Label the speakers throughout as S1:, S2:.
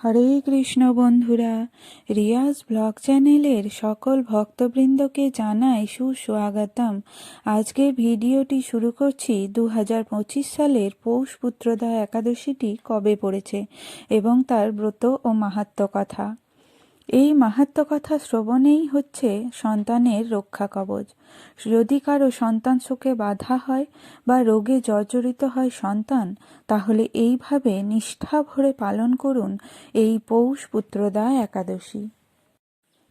S1: হরে কৃষ্ণ বন্ধুরা, রিয়াজ ব্লগ চ্যানেলের সকল ভক্তবৃন্দকে জানাই সুস্বাগতম। আজকে ভিডিওটি শুরু করছি দু হাজার পঁচিশ সালের পৌষ পুত্রদা একাদশীটি কবে পড়েছে এবং তার ব্রত ও মাহাত্ম কথা। এই মাহাত্ম কথা শ্রবণেই হচ্ছে সন্তানের রক্ষা কবচ। যদি কারও সন্তান শোকে বাধা হয় বা রোগে জর্জরিত হয় সন্তান, তাহলে এইভাবে নিষ্ঠা ভরে পালন করুন এই পৌষ পুত্রদা একাদশী।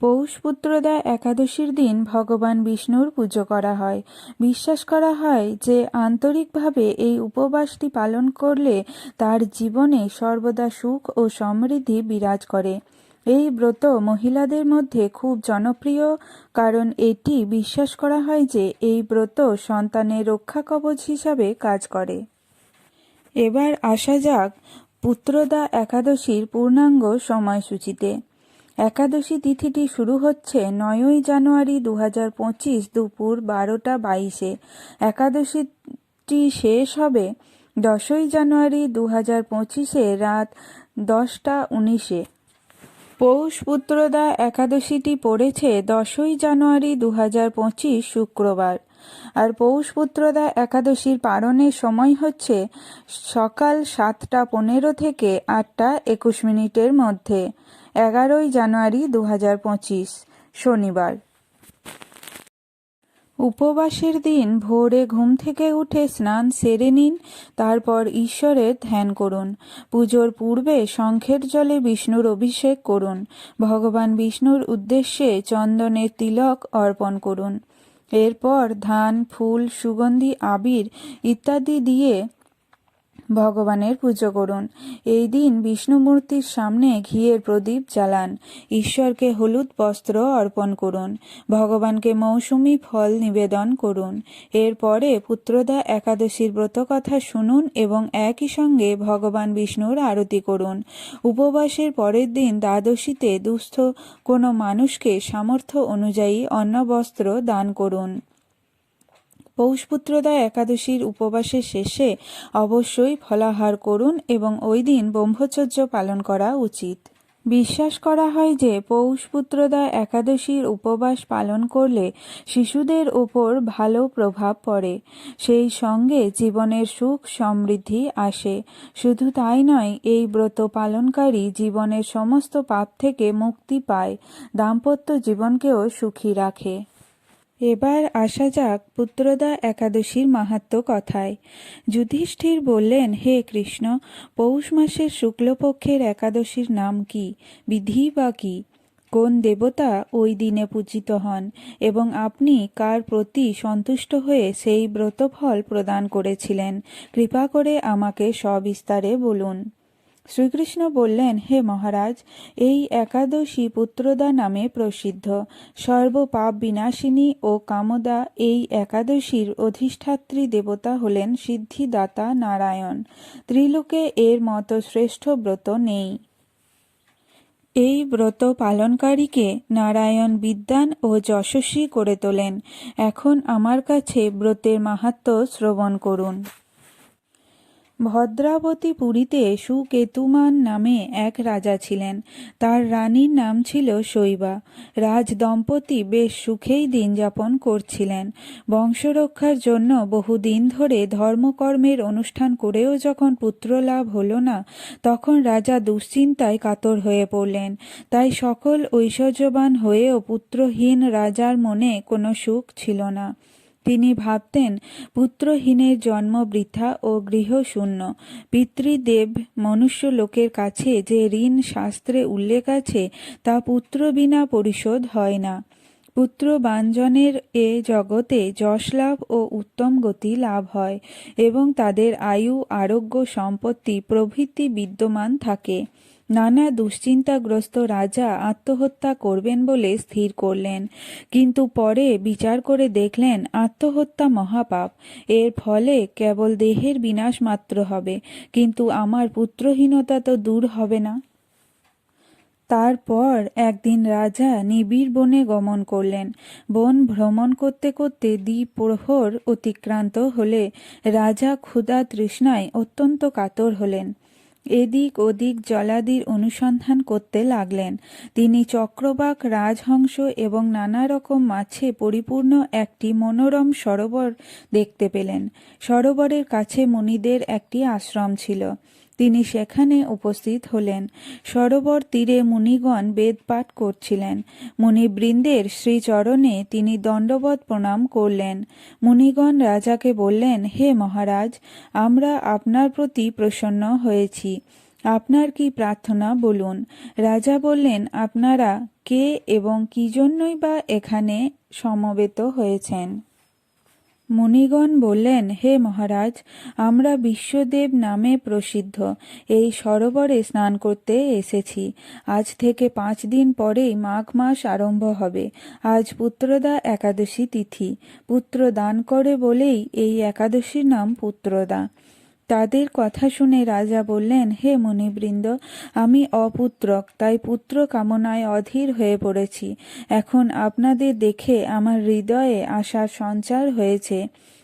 S1: পৌষপুত্রদা একাদশীর দিন ভগবান বিষ্ণুর পুজো করা হয়। বিশ্বাস করা হয় যে, আন্তরিকভাবে এই উপবাসটি পালন করলে তার জীবনে সর্বদা সুখ ও সমৃদ্ধি বিরাজ করে। এই ব্রত মহিলাদের মধ্যে খুব জনপ্রিয়, কারণ এটি বিশ্বাস করা হয় যে, এই ব্রত সন্তানের রক্ষা কবচ হিসাবে কাজ করে। এবার আসা যাক পুত্রদা একাদশীর পূর্ণাঙ্গ সময়সূচিতে। একাদশী তিথিটি শুরু হচ্ছে নয়ই জানুয়ারি দু দুপুর বারোটা বাইশে। একাদশীটি শেষ হবে দশই জানুয়ারি দু হাজার পঁচিশে রাত দশটা উনিশে। পৌষ পুত্রদা একাদশীটি পড়েছে দশই জানুয়ারি দু হাজার পঁচিশ শুক্রবার। আর পৌষ পুত্রদা একাদশীর পালনের সময় হচ্ছে সকাল সাতটা পনেরো থেকে আটটা একুশ মিনিটের মধ্যে, এগারোই জানুয়ারি দু হাজার পঁচিশ, শনিবার। উপবাসের দিন ভোরে ঘুম থেকে উঠে স্নান সেরে নিন, তারপর ঈশ্বরের ধ্যান করুন। পুজোর পূর্বে শঙ্খের জলে বিষ্ণুর অভিষেক করুন। ভগবান বিষ্ণুর উদ্দেশ্যে চন্দনের তিলক অর্পণ করুন। এরপর ধান ফুল সুগন্ধি আবির ইত্যাদি দিয়ে ভগবানের পুজো করুন। এই দিন বিষ্ণুমূর্তির সামনে ঘিয়ের প্রদীপ জ্বালান। ঈশ্বরকে হলুদ বস্ত্র অর্পণ করুন। ভগবানকে মৌসুমি ফল নিবেদন করুন। এরপরে পুত্রদা একাদশীর ব্রতকথা শুনুন এবং একই সঙ্গে ভগবান বিষ্ণুর আরতি করুন। উপবাসের পরের দিন দ্বাদশীতে দুস্থ কোনো মানুষকে সামর্থ্য অনুযায়ী অন্নবস্ত্র দান করুন। পৌষপুত্রদা একাদশীর উপবাসের শেষে অবশ্যই ফলাহার করুন এবং ওই দিন ব্রহ্মচর্য পালন করা উচিত। বিশ্বাস করা হয় যে পৌষপুত্রদা একাদশীর উপবাস পালন করলে শিশুদের ওপর ভালো প্রভাব পড়ে। সেই সঙ্গে জীবনের সুখ সমৃদ্ধি আসে। শুধু তাই নয়, এই ব্রত পালনকারী জীবনের সমস্ত পাপ থেকে মুক্তি পায়। দাম্পত্য জীবনকেও সুখী রাখে। এবার আসা যাক পুত্রদা একাদশীর মাহাত্ম কথায়। যুধিষ্ঠির বললেন, হে কৃষ্ণ, পৌষ মাসের শুক্লপক্ষের একাদশীর নাম কি? বিধি বা কি? কোন দেবতা ওই দিনে পূজিত হন? এবং আপনি কার প্রতি সন্তুষ্ট হয়ে সেই ব্রতফল প্রদান করেছিলেন? কৃপা করে আমাকে সবিস্তারে বলুন। শ্রীকৃষ্ণ বললেন, হে মহারাজ, এই একাদশী পুত্রদা নামে প্রসিদ্ধ। সর্বপাপ বিনাশিনী ও কামদা এই একাদশীর অধিষ্ঠাত্রী দেবতা হলেন সিদ্ধিদাতা নারায়ণ। ত্রিলোকে এর মতো শ্রেষ্ঠ ব্রত নেই। এই ব্রত পালনকারীকে নারায়ণ বিদ্যান ও যশস্বী করে তোলেন। এখন আমার কাছে ব্রতের মাহাত্ম শ্রবণ করুন। ভদ্রাবতী পুরীতে সুকেতুমান নামে এক রাজা ছিলেন। তার রানীর নাম ছিল শৈবা। রাজ দম্পতি বেশ সুখেই দিন যাপন করছিলেন। বংশরক্ষার জন্য বহুদিন ধরে ধর্মকর্মের অনুষ্ঠান করেও যখন পুত্র লাভ হল না, তখন রাজা দুশ্চিন্তায় কাতর হয়ে পড়লেন। তাই সকল ঐশ্বর্যবান হয়েও পুত্রহীন রাজার মনে কোনো সুখ ছিল না। তিনি ভাবতেন পুত্রহীনের জন্ম বৃথা ও গৃহশূন্য পিতৃদেব মনুষ্য লোকের কাছে যে ঋণ শাস্ত্রে উল্লেখ আছে, তা পুত্র বিনা পরিশোধ হয় না। পুত্র বাঞ্জনের এ জগতে যশ লাভ ও উত্তম গতি লাভ হয় এবং তাদের আয়ু, আরোগ্য, সম্পত্তি প্রভৃতি বিদ্যমান থাকে। নানা দুশ্চিন্তাগ্রস্ত রাজা আত্মহত্যা করবেন বলে স্থির করলেন। কিন্তু পরে বিচার করে দেখলেন আত্মহত্যা মহাপাপ। এর ফলে কেবল দেহের বিনাশ মাত্র হবে, কিন্তু আমার পুত্রহীনতা তো দূর হবে না। তারপর একদিন রাজা নিবিড় বনে গমন করলেন। বন ভ্রমণ করতে করতে দ্বিপ্রহর অতিক্রান্ত হলে রাজা ক্ষুধা তৃষ্ণায় অত্যন্ত কাতর হলেন। এদিক ওদিক জলাদির অনুসন্ধান করতে লাগলেন। তিনি চক্রবাক, রাজহংস এবং নানা রকম মাছে পরিপূর্ণ একটি মনোরম সরোবর দেখতে পেলেন। সরোবরের কাছে মুনিদের একটি আশ্রম ছিল। তিনি সেখানে উপস্থিত হলেন। সরোবর তীরে মুনিগণ বেদপাঠ করছিলেন। মুনিবৃন্দের শ্রীচরণে তিনি দণ্ডবত প্রণাম করলেন। মুনিগণ রাজাকে বললেন, হে মহারাজ, আমরা আপনার প্রতি প্রসন্ন হয়েছি। আপনার কি প্রার্থনা বলুন? রাজা বললেন, আপনারা কে এবং কি জন্যই বা এখানে সমবেত হয়েছেন? মুনিগণ বললেন, হে মহারাজ, আমরা বিশ্বদেব নামে প্রসিদ্ধ। এই সরোবরে স্নান করতে এসেছি। আজ থেকে পাঁচ দিন পরেই মাঘ মাস আরম্ভ হবে। আজ পুত্রদা একাদশী তিথি। পুত্র দান করে বলেই এই একাদশীর নাম পুত্রদা। তাদের কথা শুনে রাজা বললেন, হে মুনিবৃন্দ, আমি অপুত্রক, তাই পুত্র কামনায় অধীর হয়ে পড়েছি। এখন আপনাদের দেখে আমার হৃদয়ে আশার সঞ্চার হয়েছে।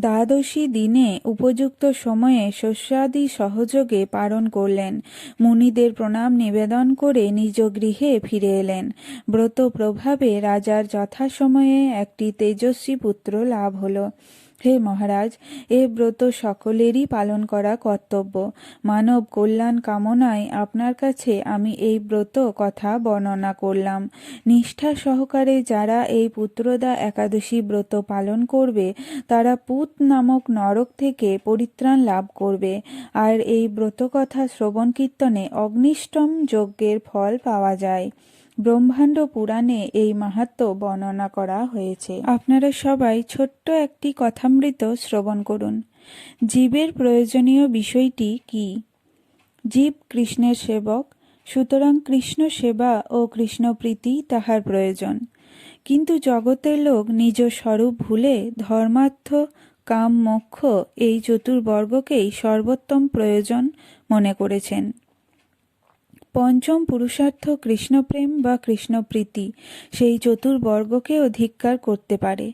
S1: দ্বাদশী দিনে উপযুক্ত সময়ে শস্যাদি সহযোগে পালন করলেন। মুনিদের প্রণাম নিবেদন করে নিজ গৃহে ফিরে এলেন। ব্রত প্রভাবে রাজার যথাসময়ে একটি তেজস্বী পুত্র লাভ হলো। হে মহারাজ, এ ব্রত সকলেরই পালন করা কর্তব্য। মানব কল্যাণ কামনায় আপনার কাছে আমি এই ব্রত কথা বর্ণনা করলাম। নিষ্ঠা সহকারে যারা এই পুত্রদা একাদশী ব্রত পালন করবে, তারা পুত নামক নরক থেকে পরিত্রাণ লাভ করবে। আর এই ব্রত কথা শ্রবণ কীর্তনে অগ্নিষ্টম যজ্ঞের ফল পাওয়া যায়। ব্রহ্মাণ্ড পুরাণে এই মাহাত্ম বর্ণনা করা হয়েছে। আপনারা সবাই ছোট্ট একটি কথামৃত শ্রবণ করুন। জীবের প্রয়োজনীয় বিষয়টি কি? জীব কৃষ্ণের সেবক, সুতরাং কৃষ্ণ সেবা ও কৃষ্ণ প্রীতি তাহার প্রয়োজন। কিন্তু জগতের লোক নিজ স্বরূপ ভুলে ধর্মার্থ, কাম, মোক্ষ এই চতুর্বর্গকেই সর্বোত্তম প্রয়োজন মনে করেছেন। পঞ্চম পুরুষার্থ কৃষ্ণপ্রেম বা কৃষ্ণপ্রীতি, সেই চতুর্বর্গকে অধিকার করতে পারে।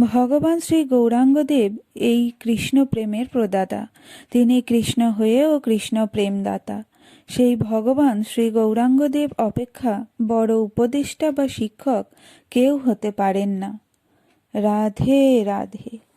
S1: ভগবান শ্রী গৌরাঙ্গদেব এই কৃষ্ণ প্রেমের প্রদাতা। তিনি কৃষ্ণ হয়েও কৃষ্ণ প্রেমদাতা সেই ভগবান শ্রী গৌরাঙ্গদেব অপেক্ষা বড় উপদেষ্টা বা শিক্ষক কেউ হতে পারেন না। রাধে রাধে।